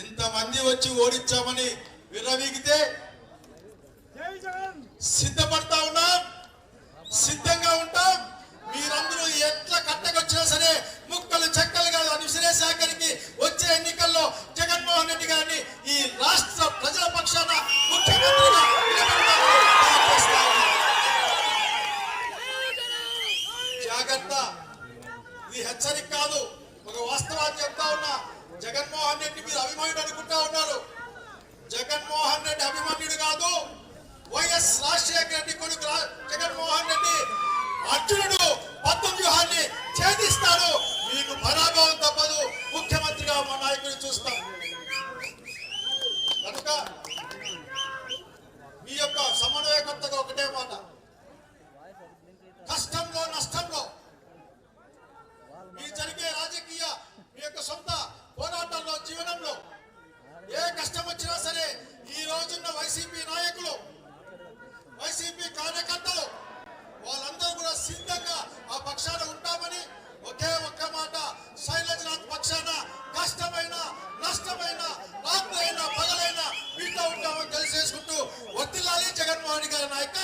ఇంతమంది వచ్చి ఓడించామని విర్రవీగితే సిద్ధపడతా ఉన్నాం సిద్ధంగా ఉంటాం. మీరందరూ ఎట్లా కట్టకొచ్చినా సరే ముక్కలు చెక్కలు కాదు. అని విశ్లేషాఖరికి వచ్చే ఎన్నికల్లో జగన్మోహన్ రెడ్డి గారిని ఈ రాష్ట్ర ప్రజల పక్షాన ముఖ్యమంత్రిగా ఉన్నాం. జాగ్రత్త. ఇది హెచ్చరిక కాదు ఒక వాస్తవాన్ని అర్జునుడు పద్మవ్యూహాన్ని ఛేదిస్తాడు. మీకు పరాభవం తప్పదు. ముఖ్యమంత్రిగా మా నాయకుని చూస్తాం. కనుక మీ యొక్క సమన్వయకర్తగా ఒకటే మాట. కష్టంలో నష్టంలో మీ జరిగే రాజకీయ మీ యొక్క సొంత పోరాటంలో జీవనంలో ఏ కష్టం జగన్మోహన్ గారి నాయకత్వం